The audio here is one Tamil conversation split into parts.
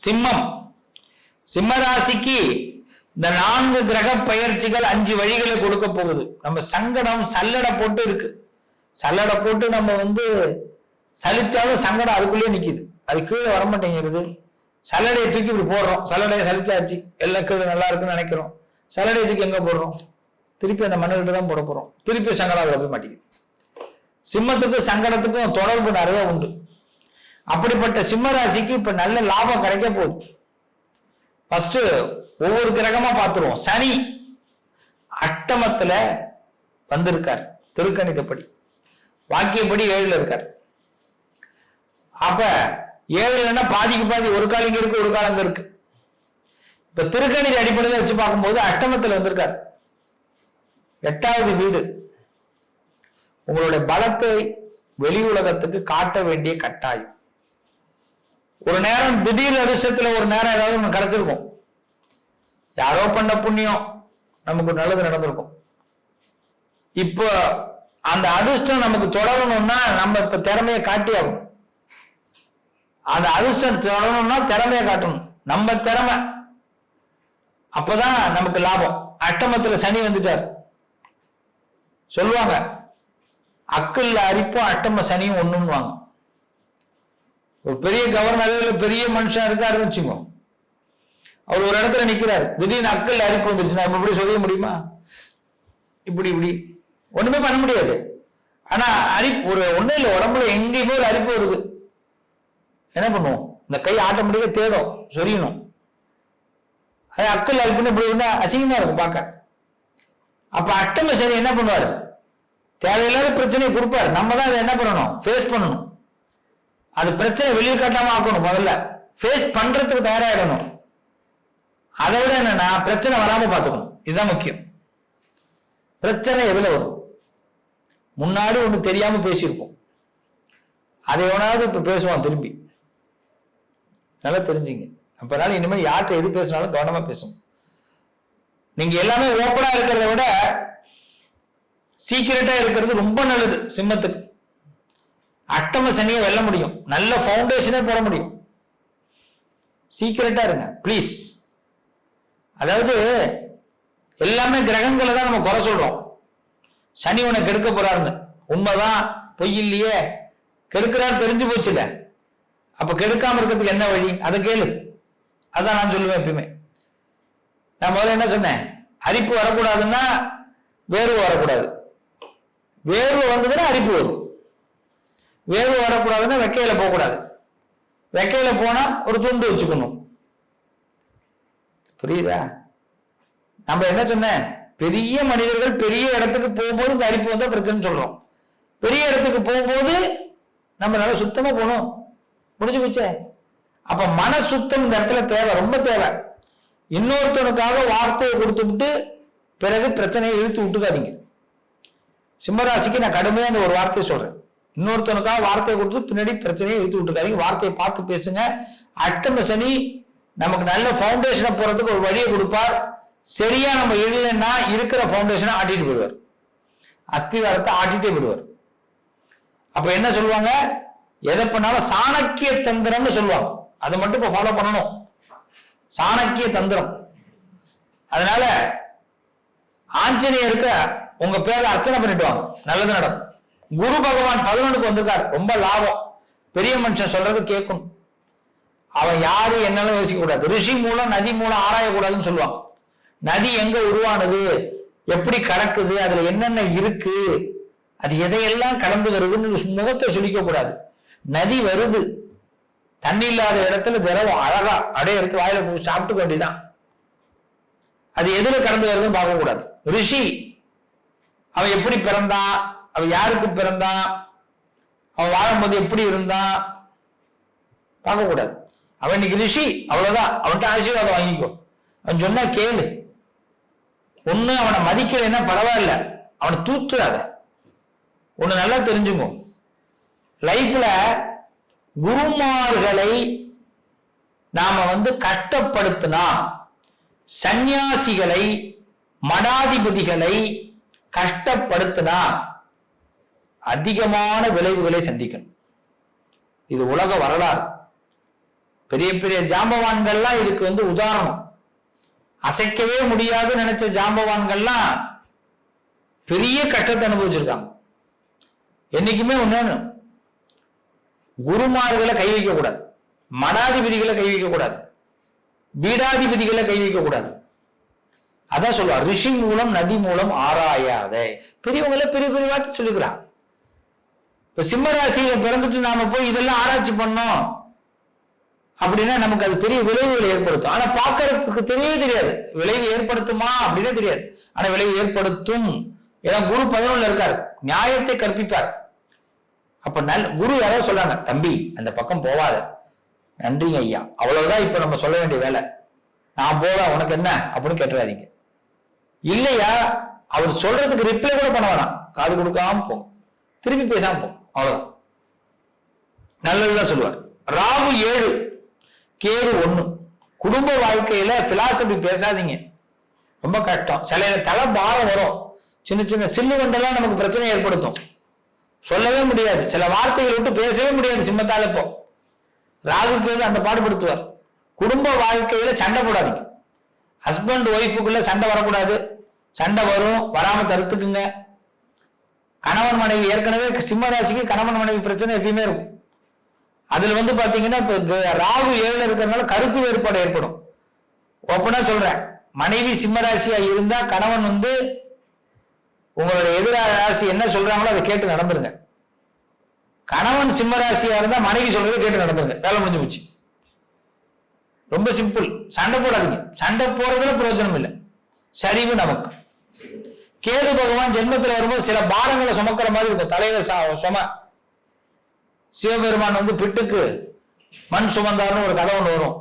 சிம்மம். சிம்மராசிக்கு இந்த நான்கு கிரக பயிற்சிகள் அஞ்சு வழிகளை கொடுக்க போகுது. நம்ம சங்கடம் சல்லடை போட்டு இருக்கு. சல்லடை போட்டு நம்ம வந்து சலிச்சாலும் சங்கடம் அதுக்குள்ளேயே நிற்கிது அது கீழே வர மாட்டேங்கிறது சல்லடையை தூக்கி இப்படி போடுறோம். சல்லடையை சலிச்சாச்சு. எல்லாம் கீழே நல்லா இருக்குன்னு நினைக்கிறோம். சல்லடையை தூக்கி எங்கே போடுறோம்? திருப்பி அந்த மண்ணுகிட்ட தான் போட போகிறோம் திருப்பி சங்கடம் அதில் போய் மாட்டேங்குது சிம்மத்துக்கும் சங்கடத்துக்கும் தொடர்பு நிறைய உண்டு. அப்படிப்பட்ட சிம்ம ராசிக்கு இப்ப நல்ல லாபம் கிடைக்க போகுது. ஃபர்ஸ்ட் ஒவ்வொரு கிரகமா பார்த்துருவோம். சனி அட்டமத்துல வந்திருக்கார். திருக்கணிதப்படி. வாக்கியப்படி ஏழுல இருக்கார். அப்ப ஏழுலன்னா பாதிக்கு பாதி ஒரு காலம் இங்க இருக்கு ஒரு காலம் இங்க இருக்கு. இப்ப திருக்கணித அடிப்படையில் வச்சு பார்க்கும்போது அட்டமத்துல வந்திருக்கார். எட்டாவது வீடு. உங்களுடைய பலத்தை வெளி உலகத்துக்கு காட்ட வேண்டிய கட்டாயம். ஒரு நேரம் திடீர் அதிர்ஷ்டத்துல ஒரு நேரம் ஏதாவது ஒண்ணு கிடைச்சிருக்கும். யாரோ பண்ண புண்ணியம் நமக்கு நல்லது நடந்திருக்கும். இப்போ அந்த அதிர்ஷ்டம் நமக்கு தொடரணும்னா நம்ம இப்ப திறமையை காட்டியாகும் அந்த அதிர்ஷ்டம் தொடரணும்னா திறமையை காட்டணும். நம்ம திறமை. அப்பதான் நமக்கு லாபம். அட்டமத்துல சனி வந்துட்டார். சொல்லுவாங்க அக்கல்ல அரிப்பும் அட்டம சனியும் ஒண்ணுன்னுவாங்க. ஒரு பெரிய கவர்னர் பெரிய மனுஷன் இருக்காருன்னு வச்சுக்கோங்க அவர் ஒரு இடத்துல நிக்கிறாரு. திடீர்னு அக்கல் அரிப்பு வந்துருச்சு. நம்ம இப்படி சொல்ல முடியுமா? இப்படி இப்படி. ஒண்ணுமே பண்ண முடியாது. ஆனா அரிப்பு ஒரு ஒன்றும் இல்லை. உடம்புல எங்கேயுமே ஒரு அரிப்பு வருது. என்ன பண்ணுவோம்? இந்த கை ஆட்டோமேட்டிக்கா தேடும். சொரியணும். அது அக்கல் அரிப்புன்னு இப்படி இருந்தா அசிங்கமா இருக்கும் பார்க்க. அப்ப அட்டம சரி என்ன பண்ணுவாரு? தேவையில்லாத பிரச்சனையை கொடுப்பாரு. நம்ம தான் அதை என்ன பண்ணணும்? ஃபேஸ் பண்ணணும். அது பிரச்சனை வெளியில் காட்டாம ஆக்கணும் முதல்ல. ஃபேஸ் பண்றதுக்கு தயாராகிடணும் அதை விட என்னன்னா பிரச்சனை வராம பார்த்துக்கணும். இதுதான் முக்கியம். பிரச்சனை எதுல வரும்? முன்னாடி ஒன்று தெரியாம பேசியிருப்போம். அதை எவனாவது இப்ப பேசுவான் திரும்பி. நல்லா தெரிஞ்சுங்க. அப்பனால இனிமேல் யார்கிட்ட எது பேசினாலும் கவனமா பேசணும் நீங்க எல்லாமே ஓப்பனா இருக்கிறத விட சீக்கிரட்டா இருக்கிறது ரொம்ப நல்லது சிம்மத்துக்கு. அட்டம சனியை வெல்ல முடியும். நல்ல ஃபவுண்டேஷனே போட முடியும். சீக்கிரட்டா இருங்க. ப்ளீஸ் அதாவது எல்லாமே கிரகங்களை தான் நம்ம குறை சொல்றோம். சனி உன்னை கெடுக்க போறாருன்னு. உண்மைதான். பொய் இல்லையே. கெடுக்கிறார் தெரிஞ்சு போச்சுல. அப்ப கெடுக்காம இருக்கிறதுக்கு என்ன வழி? அதை கேளு. அதான் நான் சொல்லுவேன் எப்பயுமே. நான் முதல்ல என்ன சொன்னேன்? அரிப்பு வரக்கூடாதுன்னா வேர்வை வரக்கூடாது. வேர்வை வந்ததுன்னா அரிப்பு வரும். வேர்வை வரக்கூடாதுன்னா வெக்கையில போகக்கூடாது. வெக்கையில போனா ஒரு துண்டு வச்சுக்கணும். புரியுதா? நம்ம என்ன சொன்னேன்? பெரிய மனிதர்கள் பெரிய இடத்துக்கு போகும்போது இந்த அரிப்பு வந்தா பிரச்சனை சொல்றோம். பெரிய இடத்துக்கு போகும்போது நம்ம நல்லா சுத்தமா போகணும். முடிஞ்சு போச்சே? அப்ப மன சுத்தம் இந்த இடத்துல தேவை ரொம்ப தேவை. இன்னொருத்தனுக்காக வார்த்தையை கொடுத்துவிட்டு பிறகு பிரச்சனையை இழுத்து விட்டுக்காதீங்க. சிம்மராசிக்கு நான் கடுமையாக அந்த ஒரு வார்த்தையை சொல்றேன். இன்னொருத்தனுக்காக வார்த்தையை கொடுத்து பின்னாடி பிரச்சனையை இழுத்து விட்டுக்காதீங்க. வார்த்தையை பார்த்து பேசுங்க. அட்டம சனி நமக்கு நல்ல ஃபவுண்டேஷனை போறதுக்கு ஒரு வழியை கொடுப்பார். சரியா நம்ம இல்லைன்னா இருக்கிற ஃபவுண்டேஷனை ஆட்டிட்டு போயிடுவார். அஸ்திவாரத்தை ஆட்டிட்டே போயிடுவார். அப்ப என்ன சொல்லுவாங்க? எதை பண்ணாலும் சாணக்கிய தந்திரம்னு சொல்லுவாங்க. அதை மட்டும் இப்ப ஃபாலோ பண்ணணும். சாணக்கிய தந்திரம். அதனால ஆஞ்சநேயருக்கு உங்க பேர்ல அர்ச்சனை பண்ணிட்டு வாங்க. நல்லது நடக்கும். குரு பகவான் பதினொன்றுக்கு வந்திருக்காரு. ரொம்ப லாபம். பெரிய மனுஷன் சொல்றது கேட்கணும். அவன் யாரு என்னன்னு யோசிக்க கூடாது. ரிஷி மூலம் நதி மூலம் ஆராயக்கூடாதுன்னு சொல்லுவாங்க. நதி எங்க உருவானது? எப்படி கடக்குது? அதுல என்னென்ன இருக்கு? அது எதையெல்லாம் கடந்து வருதுன்னு முகத்தை சுழிக்க கூடாது. நதி வருது. தண்ணி இல்லாத இடத்துல திரவம் அழகா அப்படியே எடுத்து வாயில போட்டு சாப்பிட்டு வேண்டியதான் அது எதுல கடந்து வருதுன்னு பார்க்க கூடாது ரிஷி அவன் எப்படி பிறந்தான்? அவன் யாருக்கு பிறந்தான் அவன் வாழும்போது எப்படி இருந்தான் பார்க்கக்கூடாது. அவன் இன்னைக்கு ரிஷி அவ்வளவுதான். அவன்கிட்ட ஆசீர்வாதம் வாங்கிக்கோ. அவன் சொன்னா கேளு. ஒண்ணு அவனை மதிக்கலைன்னா பரவாயில்ல. அவனை தூத்துறாத. ஒண்ணு நல்லா தெரிஞ்சுக்கோ. லைஃப்ல குருமார்களை நாம வந்து கஷ்டப்படுத்தினா சந்நியாசிகளை மடாதிபதிகளை கஷ்டப்படுத்தினா அதிகமான விளைவுகளை சந்திக்கணும். இது உலக வரலாறு. பெரிய பெரிய ஜாம்பவான்கள்லாம் இதுக்கு வந்து உதாரணம். அசைக்கவே முடியாதுன்னு நினைச்ச ஜாம்பவான்கள்லாம் பெரிய கட்டத்தை அனுபவிச்சிருக்காங்க. என்னைக்குமே ஒண்ணு குருமார்களை கை வைக்க கூடாது. மடாதிபதிகளை கை வைக்க கூடாது. பீடாதிபதிகளை கை வைக்க கூடாது. அதான் சொல்லுவார் ரிஷி மூலம் நதி மூலம் ஆராயாதே. பெரியவங்களை பெரிய பெரிய வார்த்தை சொல்லிக்கிறான் இப்ப சிம்ம ராசியில பிறந்துட்டு நாம போய் இதெல்லாம் ஆராய்ச்சி பண்ணோம். அப்படின்னா நமக்கு அது பெரிய விளைவுகளை ஏற்படுத்தும். ஆனா பாக்குறதுக்கு தெரியவே தெரியாது. விளைவு ஏற்படுத்துமா? அப்படின்னே தெரியாது. ஆனா விளைவு ஏற்படுத்தும். ஏன்னா குரு பதினொன்னுல இருக்காரு. நியாயத்தை கற்பிப்பார். அப்ப நல் குரு யாரோ சொல்றாங்க தம்பி அந்த பக்கம் போவாத. நன்றிங்க ஐயா. அவ்வளவுதான் இப்ப நம்ம சொல்ல வேண்டிய வேலை. நான் போறேன். உனக்கு என்ன? அப்படின்னு கேட்டுறாதீங்க. இல்லையா? அவர் சொல்றதுக்கு ரிப்ளை கூட பண்ண வேணாம். காது கொடுக்காம போங்க திரும்பி பேசாம போங்க அவ்வளவுதான். நல்லதுதான் சொல்லுவார். ராகு ஏழு கேது ஒண்ணு. குடும்ப வாழ்க்கையில பிலாசபி பேசாதீங்க. ரொம்ப கஷ்டம். சில தலை பாரம் வரும். சின்ன சின்ன சில்லு வண்டெல்லாம் நமக்கு பிரச்சனை ஏற்படுத்தும். சொல்லவே முடியாது. சில வார்த்தைகள் விட்டு பேசவே முடியாது சிம்மத்தால இப்போ. ராகு கேது அந்த பாடுபடுத்துவார் குடும்ப வாழ்க்கையில சண்டை போடாதீங்க. ஹஸ்பண்ட் ஒய்ஃபுக்குள்ள சண்டை வரக்கூடாது. சண்டை வரும். வராம தடுத்துக்குங்க. கணவன் மனைவி ஏற்கனவே சிம்ம ராசிக்கு கணவன் மனைவி பிரச்சனை எப்பயுமே இருக்கும். அதுல வந்து பாத்தீங்கன்னா இப்ப ராகு ஏழுல இருக்கிறதுனால கருத்து வேறுபாடு ஏற்படும். ஓப்பனா சொல்றேன். மனைவி சிம்ம ராசியா இருந்தா கணவன் வந்து உங்களோட எதிராக ராசி என்ன சொல்றாங்களோ அதை கேட்டு நடந்துருங்க. கணவன் சிம்ம ராசியா இருந்தா மனைவி சொல்றதை கேட்டு நடந்துருங்க. வேலை முடிஞ்சு போச்சு. ரொம்ப சிம்பிள் சண்டை போடாதீங்க. சண்டை போறதுல பிரயோஜனம் இல்லை. சரிவு நமக்கு. கேது பகவான் ஜென்மத்தில் வரும்போது சில பாரங்களை சுமக்கிற மாதிரி இருக்கும். தலையில சும. சிவபெருமான் வந்து பிட்டுக்கு மண் சுமந்தார்னு ஒரு கதை ஒன்று வரும்.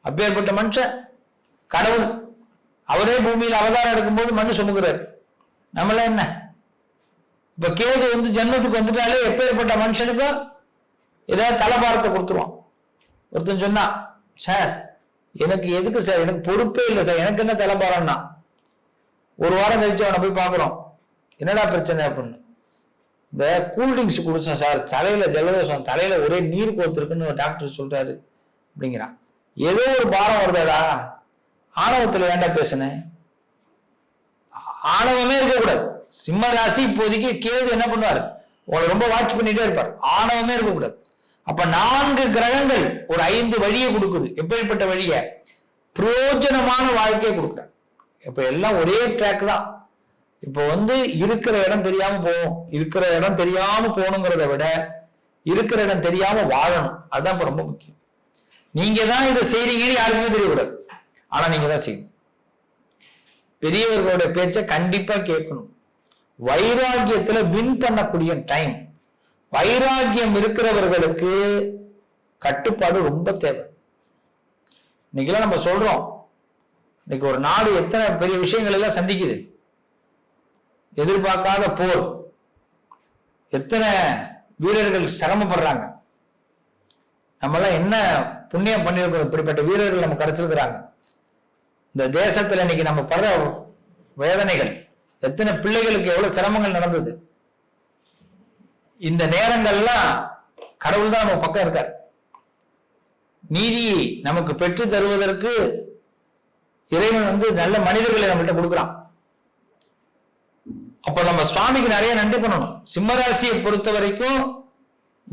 அப்பேற்பட்ட மனுஷன் கடவுள் அவரே பூமியில் அவதாரம் எடுக்கும்போது மண் சுமக்கிறார். நம்மள என்ன? இப்ப கேது வந்து ஜென்மத்துக்கு வந்துட்டாலே எப்பேற்பட்ட மனுஷனுக்கும் ஏதாவது தலைபாரத்தை கொடுத்துருவான். ஒருத்தன் சொன்னான் சார் எனக்கு எதுக்கு சார்? எனக்கு பொறுப்பே இல்லை சார். எனக்கு என்ன தலைபாரம்னா? ஒரு வாரம் கழிச்சு அவனை போய் பார்க்குறோம். என்னடா பிரச்சனை அப்படின்னு. இந்த கூல்ட்ரிங்க்ஸ் குடிச்சேன் சார். தலையில ஜலதோஷம் தலையில ஒரே நீர் கோத்துருக்குன்னு டாக்டர் சொல்றாரு அப்படிங்கிறான். ஏதோ ஒரு பாரம் வருதாடா. ஆணவத்துல வேண்டாம் பேசுனேன் ஆணவமே இருக்கக்கூடாது. சிம்ம ராசி இப்போதைக்கு கேது என்ன பண்ணுவார்? உங்களை ரொம்ப வாட்ச் பண்ணிட்டே இருப்பார். ஆணவமே இருக்கக்கூடாது. அப்ப நான்கு கிரகங்கள் ஒரு ஐந்து வழியை கொடுக்குது. எப்படிப்பட்ட வழிய? பிரயோஜனமான வாழ்க்கையை கொடுக்குறாங்க. இப்போ எல்லாம் ஒரே ட்ராக் தான். இப்போ வந்து இருக்கிற இடம் தெரியாம போகும் இருக்கிற இடம் தெரியாம போகணுங்கிறத விட இருக்கிற இடம் தெரியாம வாழணும். அதுதான் இப்போ ரொம்ப முக்கியம். நீங்க தான் இதை செய்றீங்கன்னு யாருக்குமே தெரியக்கூடாது. ஆனா நீங்க தான் செய்யணும். பெரியவர்களோட பேச்சை கண்டிப்பா கேட்கணும். வைராகியத்துல வின் பண்ணக்கூடிய டைம் வைராகியம் இருக்கிறவர்களுக்கு கட்டுப்பாடு ரொம்ப தேவை. இன்னைக்கெல்லாம் நம்ம சொல்றோம். இன்னைக்கு ஒரு நாடு எத்தனை பெரிய விஷயங்கள் எல்லாம் சந்திக்குது? எதிர்பார்க்காத போர். எத்தனை வீரர்கள் சிரமப்படுறாங்க? நம்மளாம் என்ன புண்ணியம் பண்ணியிருக்கோம் இப்படிப்பட்ட வீரர்கள் நம்ம கிடைச்சிருக்கிறாங்க. இந்த தேசத்துல இன்னைக்கு நம்ம படுற வேதனைகள் எத்தனை பிள்ளைகளுக்கு எவ்வளவு சிரமங்கள் நடந்தது? இந்த நேரங்கள்லாம் கடவுள் தான் நம்ம பக்கம் இருக்கார். நீதி நமக்கு பெற்று தருவதற்கு இறைவன் வந்து நல்ல மனிதர்களை நம்மகிட்ட கொடுக்குறான். அப்ப நம்ம சுவாமிக்கு நிறைய நன்றி பண்ணணும். சிம்மராசியை பொறுத்த வரைக்கும்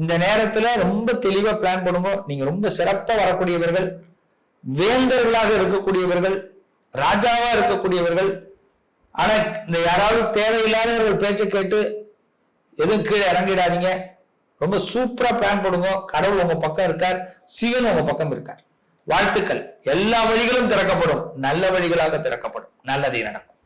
இந்த நேரத்துல ரொம்ப தெளிவா பிளான் பண்ணுங்க. நீங்க ரொம்ப சிறப்பா வரக்கூடியவர்கள் வேந்தர்களாக இருக்கக்கூடியவர்கள் ராஜாவா இருக்கக்கூடியவர்கள். ஆனா இந்த யாராவது தேவையில்லாதவர்கள் பேச்சை கேட்டு எதுவும் கீழே இறங்கிடாதீங்க. ரொம்ப சூப்பரா பிளான் பண்ணுங்க. கடவுள் உங்க பக்கம் இருக்கார். சிவன் உங்க பக்கம் இருக்கார். வாழ்த்துக்கள். எல்லா வழிகளும் திறக்கப்படும். நல்ல வழிகளாக திறக்கப்படும். நல்லதே நடக்கும்.